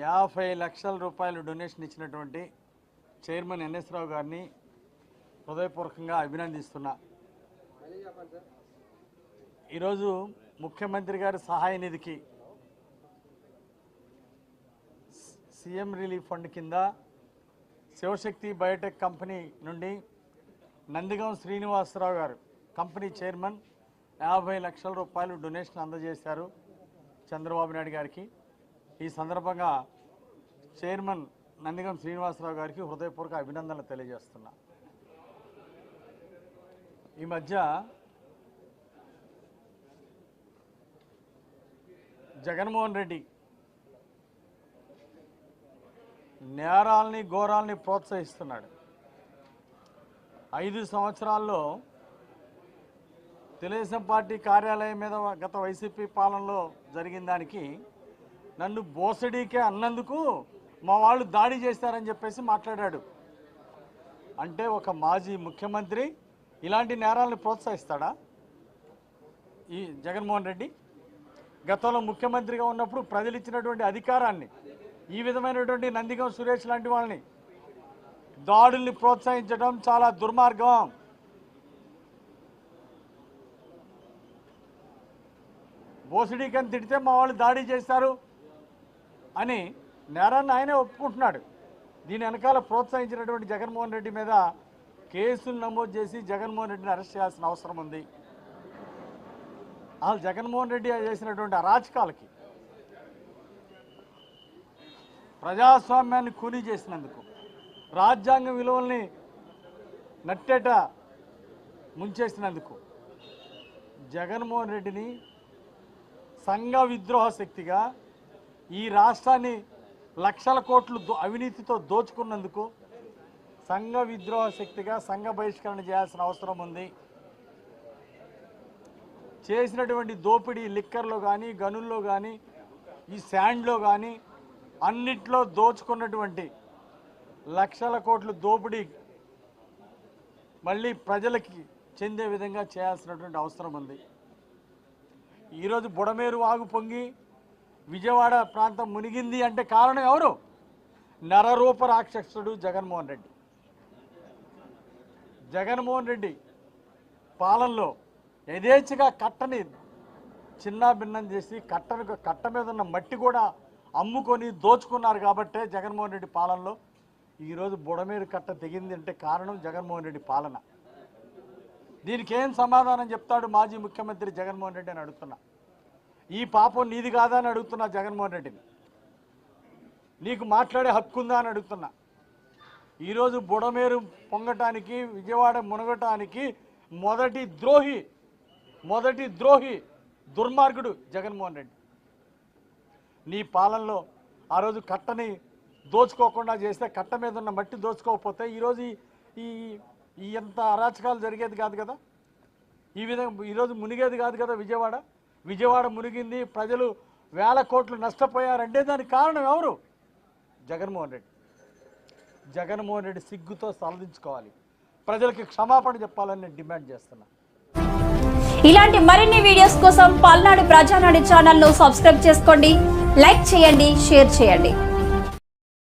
యాభై లక్షల రూపాయలు డొనేషన్ ఇచ్చినటువంటి చైర్మన్ ఎన్ఎస్ రావు గారిని హృదయపూర్వకంగా అభినందిస్తున్నా. ఈరోజు ముఖ్యమంత్రి గారి సహాయ నిధికి సీఎం రిలీఫ్ ఫండ్ కింద శివశక్తి బయోటెక్ కంపెనీ నుండి నందిగం శ్రీనివాసరావు గారు కంపెనీ చైర్మన్ యాభై లక్షల రూపాయలు డొనేషన్ అందజేశారు చంద్రబాబు నాయుడు గారికి. ఈ సందర్భంగా చైర్మన్ నందిగం శ్రీనివాసరావు గారికి హృదయపూర్వక అభినందనలు తెలియజేస్తున్నా. ఈ మధ్య జగన్మోహన్ రెడ్డి నేరాలని ఘోరాల్ని ప్రోత్సహిస్తున్నాడు. ఐదు సంవత్సరాల్లో తెలుగుదేశం పార్టీ కార్యాలయం మీద గత వైసీపీ పాలనలో జరిగిన దానికి నన్ను బోసడీకే అన్నందుకు మా వాళ్ళు దాడి చేస్తారని చెప్పేసి మాట్లాడాడు. అంటే ఒక మాజీ ముఖ్యమంత్రి ఇలాంటి నేరాలను ప్రోత్సహిస్తాడా? ఈ జగన్మోహన్ రెడ్డి గతంలో ముఖ్యమంత్రిగా ఉన్నప్పుడు ప్రజలు ఇచ్చినటువంటి అధికారాన్ని ఈ విధమైనటువంటి నందిగం సురేష్ లాంటి వాళ్ళని దాడుల్ని ప్రోత్సహించడం చాలా దుర్మార్గం. బోసిడీకని తిడితే మా వాళ్ళు దాడి చేస్తారు. అని నేరాన్ని ఆయనే ఒప్పుకుంటున్నాడు. దీని వెనకాల ప్రోత్సహించినటువంటి జగన్మోహన్ రెడ్డి మీద కేసులు నమోదు చేసి జగన్మోహన్ రెడ్డిని అరెస్ట్ చేయాల్సిన అవసరం ఉంది. వాళ్ళు జగన్మోహన్ రెడ్డి చేసినటువంటి అరాచకాలకి ప్రజాస్వామ్యాన్ని కూలీ చేసినందుకు రాజ్యాంగ విలువల్ని నట్టేట ముంచేసినందుకు జగన్మోహన్ రెడ్డిని సంఘ విద్రోహ శక్తిగా ఈ రాష్ట్రాన్ని లక్షల కోట్లు దో- అవినీతితో దోచుకున్నందుకు సంఘ విద్రోహ శక్తిగా సంఘ బహిష్కరణ చేయాల్సిన అవసరం ఉంది. చేసినటువంటి దోపిడీ లిక్కర్లో కానీ గనుల్లో కానీ ఈ శాండ్లో కానీ అన్నిట్లో దోచుకున్నటువంటి లక్షల కోట్లు దోపిడీ మళ్ళీ ప్రజలకి చెందే విధంగా చేయాల్సినటువంటి అవసరం ఉంది. ఈరోజు బుడమేరు వాగు పొంగి విజయవాడ ప్రాంతం మునిగింది అంటే కారణం ఎవరు? నరరూప రాక్షసుడు జగన్మోహన్ రెడ్డి. జగన్మోహన్ రెడ్డి పాలనలో యథేచ్ఛగా కట్టని చిన్న భిన్నం చేసి కట్టను కట్ట మీద ఉన్న మట్టి కూడా అమ్ముకొని దోచుకున్నారు కాబట్టే జగన్మోహన్ రెడ్డి పాలనలో ఈరోజు బుడమేరు కట్ట తెగింది అంటే కారణం జగన్మోహన్ రెడ్డి పాలన. దీనికి ఏం సమాధానం చెప్తాడు మాజీ ముఖ్యమంత్రి జగన్మోహన్ రెడ్డి అని అడుగుతున్నా. ఈ పాపం నీది కాదా అని అడుగుతున్నా జగన్మోహన్ రెడ్డిని. నీకు మాట్లాడే హక్కు ఉందా అని అడుగుతున్నా. ఈరోజు బుడమేరు పొంగటానికి విజయవాడ మునగటానికి మొదటి ద్రోహి మొదటి ద్రోహి దుర్మార్గుడు జగన్మోహన్ రెడ్డి. నీ పాలనలో ఆ రోజు కట్టని దోచుకోకుండా చేస్తే కట్ట మీద ఉన్న మట్టి దోచుకోకపోతే ఈరోజు ఈ- ఈ ఎంత అరాచకాలు జరిగేది కాదు కదా? ఈ విధంగా ఈరోజు మునిగేది కాదు కదా విజయవాడ? విజయవాడ మునిగింది ప్రజలు వేల కోట్లు నష్టపోయారంటే దానికి కారణం ఎవరు? జగన్మోహన్ రెడ్డి. జగన్మోహన్ రెడ్డి సిగ్గుతో సలదించుకోవాలి. ప్రజలకి క్షమాపణ చెప్పాలని నేను డిమాండ్ చేస్తున్నా. ఇలాంటి మరిన్ని వీడియోస్ కోసం పల్నాడు ప్రజానాడు ఛానల్ను సబ్స్క్రైబ్ చేసుకోండి లైక్ చేయండి షేర్ చేయండి.